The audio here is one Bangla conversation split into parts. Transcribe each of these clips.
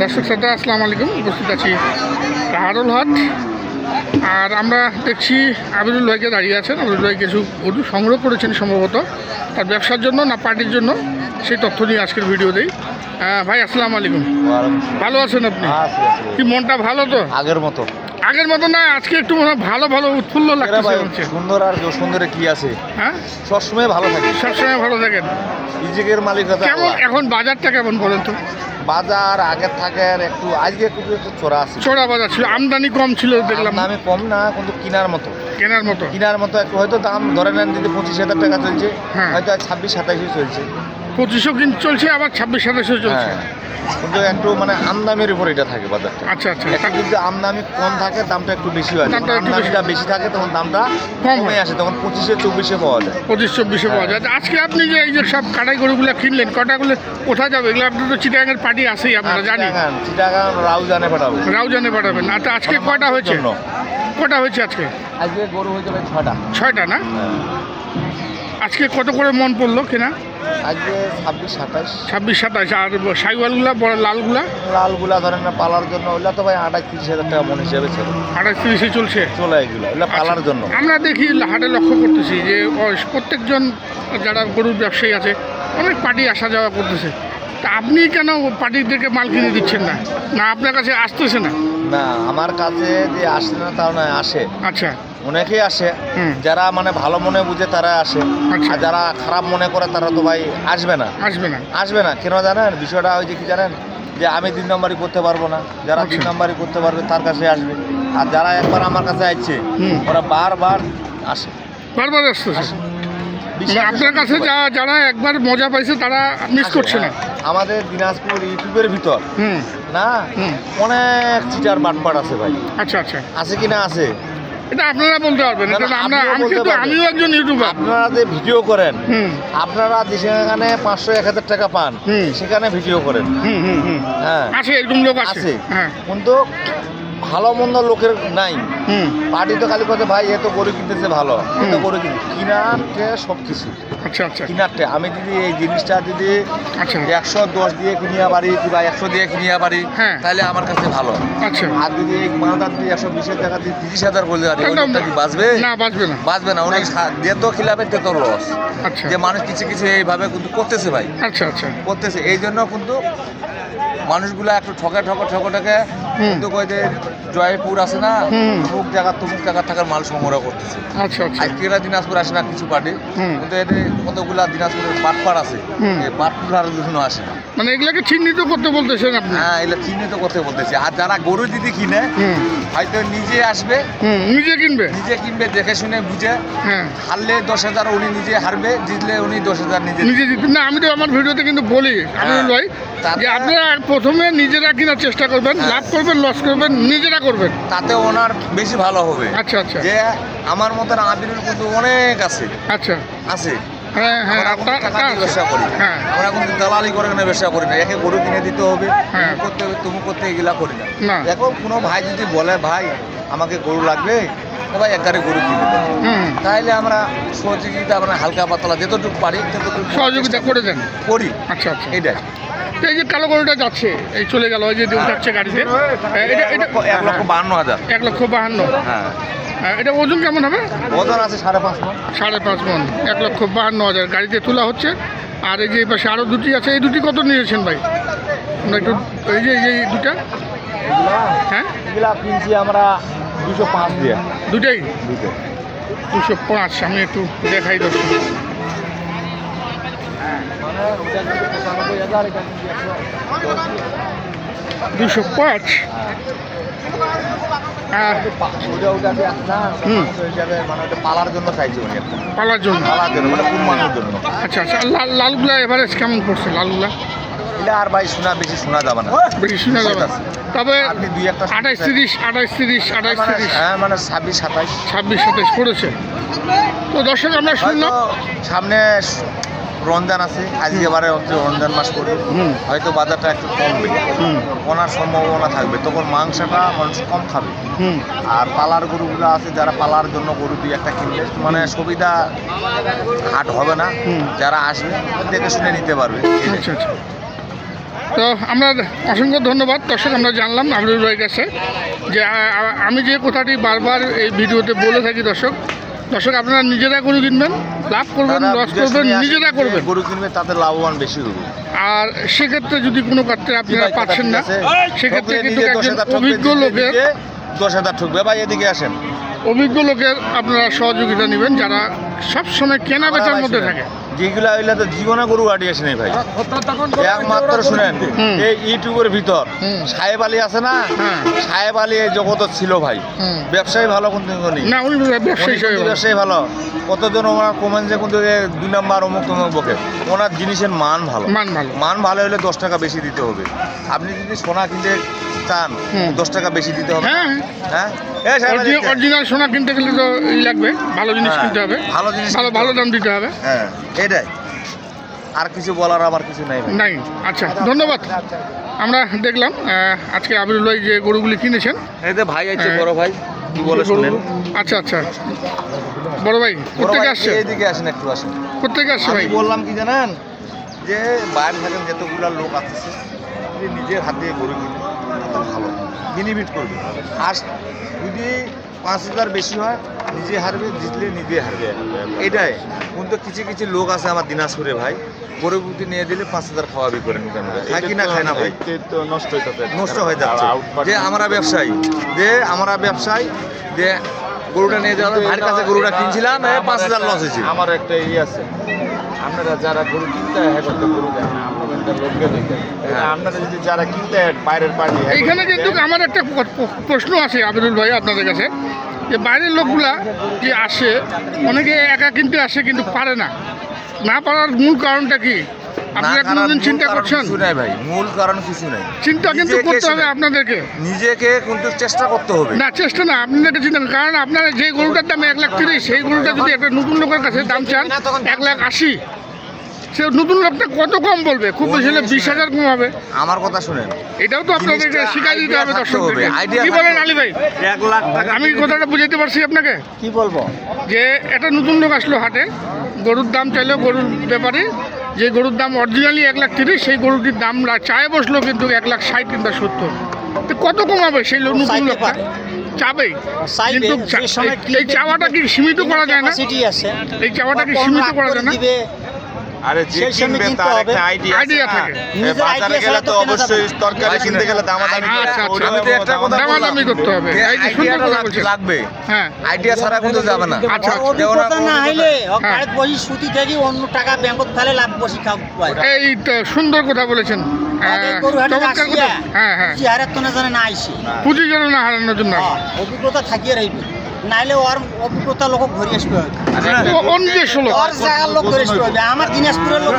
দর্শক শ্রদ্ধা আসসালামু আলাইকুম। উপস্থিত আছি কাহারুল হাট আর আমরা দেখছি আবিরুল ভাইকে দাঁড়িয়ে আছেন। আবিরুল ভাই কিছু গরু সংগ্রহ করেছেন সম্ভবত। তার ব্যবসার জন্য না পার্টির জন্য? সেই তথ্য নিয়ে আজকের ভিডিও দেই। ভাই আসসালামু আলাইকুম। ভালো আছেন আপনি? কি মনটা ভালো তো? আগের মতো। আগের মতো না আজকে একটু ভালো ভালো উৎফুল্ল ভাই সুন্দর আর সুন্দরে কি আছে? হ্যাঁ? সবসময় ভালো থাকে। সবসময় ভালো থাকেন। নিজের মালিকতা কেমন এখন বাজারটা কেমন বলেন তো? বাজার আগের থাকে একটু আজকে একটু একটু চড়া আছে। চোরা বাজার ছিল আমদানি কম ছিল দেখলাম দামে কম না কিন্তু কেনার মতো। কেনার মতো। কেনার মতো একটু হয়তো দাম ধরে নেন যদি পঁচিশ হাজার টাকা চলছে হ্যাঁ। হয়তো ছাব্বিশ সাতাইশে চলছে। পঁচিশশো কিন চলছে আবার ছাব্বিশ সাতাশও চলছে। হ্যাঁ। কিন্তু একটু মানে আমদামির উপর এটা থাকে বাজারটা। আচ্ছা আচ্ছা। একটু যদি আমদামি কম থাকে দামটা একটু বেশি হয়। দামটা যখন বেশি। আমদামিটা বেশি থাকে তখন দামটা কম কমে আসে তখন পঁচিশে চব্বিশে পাওয়া যায়। পঁচিশ চব্বিশে পাওয়া যায়। আজকে আপনি যে এই যে সব কাটাই গরুগুলো কিনলেন কটাগুলো কোথায় যাবে? এগুলো আপনার তো চিটাগাঙের পার্টি আছেই আপনারা জানি চিটাগাং রাউজানে পাঠাবো। রাউজানে পাঠাবেন। আচ্ছা আজকে কটা হয়েছে। কটা হয়েছে আজকে? আজকে গরু হয়ে যাবে ছটা ছয়টা না? আজকে কত করে মন পড়ল কেনা? আজকে ছাব্বিশ সাতাইশ ছাব্বিশ সাতাশ। আর সাইওয়ালগুলা বড় লালগুলা? লালগুলা ধরেন না পালার জন্য ওইগুলা তো ভাই আঠাশ তিরিশ হাজার টাকা মন হিসেবে ছিল আঠাশ তিরিশে চলছে? চলে এগুলো ওইগুলা পালার জন্য। আমরা দেখি হাটে লক্ষ্য করতেছি যে প্রত্যেকজন যারা গরুর ব্যবসায়ী আছে অনেক পার্টি আসা যাওয়া করতেছে। তা আপনি কেন পার্টিদেরকে মাল কিনে দিচ্ছেন না? না আপনার কাছে আসতেছে না। না আমার কাছে যে আসে না তাও নয় আসে। আচ্ছা। অনেকেই আসে। যারা মানে ভালো মনে বুঝে তারা আসে। আচ্ছা। আর যারা খারাপ মনে করে তারা তো ভাই আসবে না। আসবে না। আসবে না। কেন জানেন? বিষয়টা ওই যে কি জানেন? যে আমি তিন নম্বরই করতে পারব না। যারা তিন আচ্ছা। নম্বরই করতে পারবে তার কাছে আসবে। আর যারা একবার আমার কাছে আসছে ওরা বারবার আসে। বারবার আসতেছে? আসে। মানে আপনার কাছে যা যারা একবার মজা পাইছে তারা মিস করছে না? হ্যাঁ। আমাদের দিনাজপুর ইউটিউবের ভিতর। না? অনেক চিটার বাটপাট আছে ভাই। আচ্ছা আচ্ছা। আছে কি না আছে? এটা আপনারা বলতে পারবেন আমিও একজন ইউটিউবার আপনারা যে ভিডিও করেন আপনারা যেখানে পাঁচশো এক হাজার টাকা পান। সেখানে ভিডিও করেন। হুম হুম হুম। হ্যাঁ। আছে এরকম লোক আছে। আছে। হ্যাঁ। কিন্তু ভালো মন্দ লোকের নাই। হুম। পার্টি তো খালি কথা ভাই এ তো গরু কিনতেছে ভালো। এ তো হুম। গরু কিনে কিনারটে সব কিছু আচ্ছা আচ্ছা। কিনারটে। আমি যদি এই জিনিসটা যদি আচ্ছা। একশো দশ দিয়ে কিনিয়া পারি কিংবা একশো দিয়ে কিনিয়া পারি হ্যাঁ। তাহলে আমার কাছে ভালো। আচ্ছা। আর যদি এই মালটা যদি একশো বিশের টাকা দিয়ে তিরিশ হাজার করলে পারি কি বাঁচবে? না বাঁচবে না। বাঁচবে না। উনি সা- যে তো খিলাবে তে তো লস যে মানুষ কিছু কিছু এইভাবে কিন্তু করতেছে ভাই। আচ্ছা আচ্ছা। করতেছে। এই জন্য কিন্তু মানুষগুলো একটু ঠকে ঠকে ঠকে ঠকে। কিন্তু কই যে জয়পুর আছে না। অমুক জায়গা তমুক জায়গা থাকার মাল সংগ্রহ করতেছে। আচ্ছা আচ্ছা। আজকেরা দিনাজপুর আসে না কিছু পার্টি। কিন্তু এতে কতগুলা দিনাজপুরের পাট পাটপাড় আছে পাটগুলার জন্য আসে না। মানে এগুলাকে চিহ্নিত করতে বলতেছেন আপনি? হ্যাঁ এগুলো চিহ্নিত করতে বলতেছে। আর যারা গরু যদি কিনে হয়তো নিজে আসবে নিজে কিনবে? নিজে কিনবে দেখে শুনে বুঝে হ্যাঁ। হারলে দশ হাজার উনি নিজে হারবে জিতলে উনি দশ হাজার নিজে নিজে জিতবেন না আমি তো আমার ভিডিওতে কিন্তু বলি আমিনুল ভাই তাতে- যে আপনারা প্রথমে নিজেরা কেনার চেষ্টা করবেন হ্যাঁ। লাভ করবেন লস করবেন নিজেরা করবেন। তাতে ওনার বেশি ভালো হবে। আচ্ছা আচ্ছা। যে আমার মতন আবিরুল কিন্তু অনেক আছে। আচ্ছা। আছে। হ্যাঁ হ্যাঁ আমরা কিন্তু দালালি করে না ব্যবসা করি না। একে গরু কিনে দিতে হবে। করতে হবে তুমি করতে এগুলা করি না। না। দেখো কোনো ভাই যদি বলে ভাই আমাকে গরু লাগবে তো ভাই এক গরু কিনে দেবে তাহলে আমরা সহযোগিতা আমরা হালকা পাতলা যতটুকু পারি ততটুকু সহযোগিতা করে দেন। করি। আচ্ছা আচ্ছা। এইটাই তো এই যে কালো গরুটা যাচ্ছে এই চলে গেল ওই যে যাচ্ছে গাড়িতে। এটা এটা এক লক্ষ বাহান্ন হাজার। এক লক্ষ বাহান্ন। হ্যাঁ। এটা ওজন কেমন হবে? ওজন আছে সাড়ে পাঁচ মন। সাড়ে পাঁচ মন। এক লক্ষ বাহান্ন হাজার। গাড়িতে তোলা হচ্ছে। আর এই যে এই পাশে আরও দুটি আছে। এই দুটি কত নিয়েছেন ভাই? আমরা একটু এই যে এই যে এই দুটা। হ্যাঁ? এগুলা কিনছি আমরা দুশো পাঁচ দিয়ে। দুটাই? দুটো দুশো পাঁচ। আমি একটু দেখাই দর্শক। মানে ওটা পালার জন্য। পালার জন্য। আচ্ছা আচ্ছা লাল, লালগুলা এভারেজ কেমন পড়ছে, লালগুলা? আর শোনা শোনা যাবে না। শোনা যাবে না। তবে আঠাইশ তিরিশ আঠাইশ তিরিশ আঠাইশ তিরিশ। হ্যাঁ মানে ছাব্বিশ ছাব্বিশ সাতাইশ তো আমরা শুনলাম। সামনে রমজান আছে আজকে এবারে হচ্ছে রমজান মাস পড়বে। হুম। হয়তো বাজারটা একটু কমবে ওনার সম্ভাবনা থাকবে। তখন মাংসটা মানুষ কম খাবে। আর পালার গরুগুলো আছে যারা পালার জন্য গরু দুই একটা কিনলে মানে সুবিধা হাট হবে না। যারা আসবে দেখে শুনে নিতে পারবে। আচ্ছা আচ্ছা। তো আমরা অসংখ্য ধন্যবাদ। দর্শক আমরা জানলাম আবরুল ভাইয়ের কাছে যে আমি যে কথাটি বারবার এই ভিডিওতে বলে থাকি দর্শক দর্শক আপনারা নিজেরা গরু কিনবেন লাভ করবেন লস করবেন নিজেরা করবেন। গরু কিনবেন তাতে লাভবান বেশি হবে আর সেক্ষেত্রে যদি কোনো ক্ষেত্রে আপনারা পাচ্ছেন না সেক্ষেত্রে কিন্তু একজন অভিজ্ঞ লোকের দশ হাজার ঠকবে ভাই এদিকে আসেন। অভিজ্ঞ লোকের আপনারা সহযোগিতা নেবেন যারা সবসময় কেনা বেচার মধ্যে থাকে। যেগুলা হইলে তো জীবনে গরু আটি আসে নাই ভাই। একমাত্র শুনেন এই ইউটিউবের ভিতর সাহেব আলী আছে না? হ্যাঁ। সাহেব আলী এই জগত ছিল ভাই। ব্যবসায়ী ভালো কিন্তু উনি ব্যবসায়ী ভালো। কতজন ওনার কমেন্ট যে কিন্তু দুই নাম্বার অমুক তমুক বকে। ওনার জিনিসের মান ভালো। মান ভালো। মান ভালো হলে দশ টাকা বেশি দিতে হবে। আপনি যদি সোনা কিনতে চান। দশ টাকা বেশি দিতে হবে। হ্যাঁ। হ্যাঁ? অরিজিনাল সোনা কিনতে গেলে তো লাগবে ভালো জিনিস হ্যাঁ, কিনতে হবে। ভালো জিনিস ভালো ভালো দাম দিতে হবে। হ্যাঁ এটাই। আর কিছু বলার আমার কিছু নাই নাই। আচ্ছা ধন্যবাদ। আমরা দেখলাম আজকে আবিরুল ভাই যে গরুগুলি কিনেছেন। এই ভাই আছে। বড় ভাই কি বলে শুনেন আচ্ছা আচ্ছা। বড় ভাই ভাই আসছে এইদিকে আসেন একটু আসেন। কোথেকে আসছে ভাই? বললাম কি জানেন যে বাইরে থাকেন যতগুলা লোক আসছে নিজের হাতে গরু কিনে। তো ভালো বেনিফিট করবে। আর যদি পাঁচ হাজার বেশি হয় নিজে হারবে জিতলে নিজে হারবে। এটাই। কিন্তু কিছু কিছু লোক আছে আমার দিনাজপুরে ভাই গরু নিয়ে দিলে পাঁচ হাজার খাওয়াবি করে নিতে খায় কি না খায় না ভাই? নষ্ট হইতেছে নষ্ট হয়ে যাচ্ছে। যে আমরা ব্যবসায়ী যে আমরা ব্যবসায়ী যে গরুটা নিয়ে যাওয়া ভাইয়ের কাছে গরুটা কিনছিলাম পাঁচ হাজার লস হয়েছে আমার একটা ইয়ে আছে। আপনারা যারা গরু কিনতে হয় হ্যাঁ গরু দেন লোককে হ্যাঁ। আপনারা যদি যারা কিনতে বাইরের পার্টি এইখানে কিন্তু আমার একটা প্রশ্ন আছে আবিরুল ভাই আপনাদের কাছে। যে বাইরের লোকগুলা যে আসে অনেকে একা কিনতে আসে কিন্তু পারে না। না পারার মূল কারণটা কি? আপনারা কোনোদিন চিন্তা করছেন? নাই ভাই। মূল কারণ কিছু নাই। চিন্তা কিন্তু করতে হবে আপনাদেরকে। নিজেকে কিন্তু চেষ্টা করতে হবে। না চেষ্টা না আপনাদেরকে চিন্তা করুন। কারণ আপনারা যে গরুটার দাম এক লাখ তিরিশ সেই গরুটা যদি একটা নতুন লোকের কাছে দাম চান এক লাখ আশি সে নতুন লোকটা কত কম বলবে? খুব বেশি হলে বিশ হাজার কম হবে। আমার কথা শুনেন। এটাও তো আপনাদেরকে শিখাই দিতে হবে দর্শকদেরকে। কি বলেন। আলী ভাই? এক লাখ টাকা আমি কথাটা বুঝাতে পারছি আপনাকে? কি বলব? যে একটা নতুন লোক আসলো হাটে গরুর দাম চাইলো গরুর ব্যাপারে যে গরুর দাম অরিজিনালি এক লাখ তিরিশ সেই গরুটির দাম চায় বসল কিন্তু এক লাখ ষাট কিংবা সত্তর। তো কত কমাবে সেই নতুন লোকটা। চাবেই। কিন্তু এই- চাওয়াটা কি সীমিত করা যায় না? এই চাওয়াটা কি সীমিত করা যায় না? আরে যে কিনবে তার একটা আইডিয়া আছে থাকে। থাকে বাজারে গেলে তো অবশ্যই তরকারি কিনতে গেলে দামাদামি আচ্ছা, হবে। আচ্ছা। আমি তো একটা কথা। দামাদামি করতে হবে। যে এই যে সুন্দর কথা লাগবে? হ্যাঁ। আইডিয়া ছাড়া কিন্তু যাবে না। আচ্ছা, আচ্ছা। অভিজ্ঞতা না। হইলে হ্যাঁ। সুতি থেকে অন্য টাকা ব্যাংকত ফেলে লাভ বসে খাও। এই তো সুন্দর কথা বলেছেন। হ্যাঁ, চমৎকার কথা। হ্যাঁ হ্যাঁ। তো না জানে না আইসি। পুঁজি যেন না হারানোর জন্য হ্যাঁ, অভিজ্ঞতা থাকিয়ে রইবে। নাইলে ওর অভিজ্ঞতা লোক ঘুরে আসবে ও লোক। ওর জায়গার লোক ঘুরে আসবে হয়তো। আমার দিনাজপুরের লোক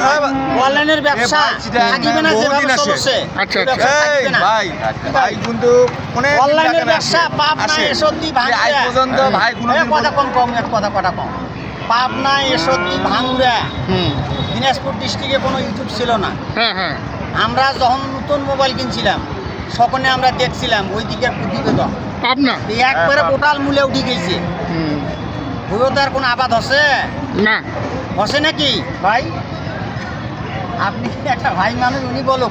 অনলাইনের ব্যবসা। এ থাকিবে না যেভাবে চলছে। আচ্ছা, আচ্ছা। ভাই ভাই কিন্তু অনলাইনের ব্যবসা আসে। পাবনা আসে। এসদ্দি যে আজ ভাঙড়া পর্যন্ত ভাই কথা কম কম এক কথা কথা কম। পাবনা এসদ্দি ভাঙড়া হুম। দিনাজপুর ডিস্ট্রিক্টে কোনো ইউটিউব ছিল না। হ্যাঁ হ্যাঁ। আমরা যখন নতুন মোবাইল কিনছিলাম সকলে আমরা দেখছিলাম ওই দিকের প্রতিবেদন। পাবনা? একবারে টোটাল মূলে উঠে গেছে। হুম আর তার কোনো আবাদ হসে না। হসে নাকি? ভাই আপনি কি একটা ভাই মানুষ উনি বলো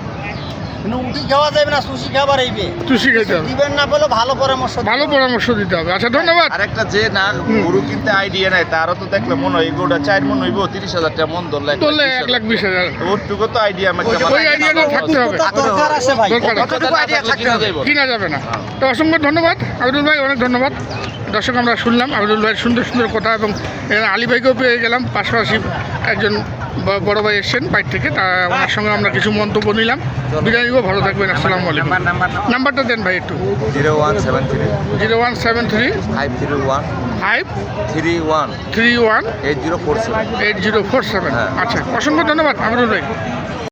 উঠি খাওয়া যাবে না সুশি খাবার হবে। দিবেন না বলে ভালো পরামর্শ ভালো পরামর্শ দিতে হবে। আচ্ছা ধন্যবাদ। আরেকটা যে না হুম। গরু কিনতে আইডিয়া নাই তারও তো দেখলে মনে হয় গরুটা চার মন হইব তিরিশ হাজার টাকা মন ধরলে এক লাখ বিশ এক লাখ হাজার। বিশ হাজার। ওরটুকু তো আইডিয়া আমার ওই- ওই থাকতে হবে। অভিজ্ঞতা দরকার আছে ভাই। কতটুকু idea থাকতে হবে? কিনা যাবে না। তো অসংখ্য ধন্যবাদ। আবিরুল ভাই অনেক ধন্যবাদ। দর্শক আমরা শুনলাম আবিরুল ভাইয়ের সুন্দর সুন্দর কথা এবং আলী ভাইকেও পেয়ে গেলাম। পাশাপাশি একজন বড় ভাই এসছেন বাইর থেকে তা ওনার সঙ্গে আমরা কিছু মন্তব্য নিলাম। বিদায় নিব ভালো থাকবেন আসসালামু আলাইকুম। নাম্বারটা দেন ভাই একটু। Zero one seven three. Zero one seven three. Five three one. Five three one. Three one. Eight zero four seven. Eight zero four seven. হ্যাঁ। আচ্ছা অসংখ্য ধন্যবাদ আমরুল ভাই।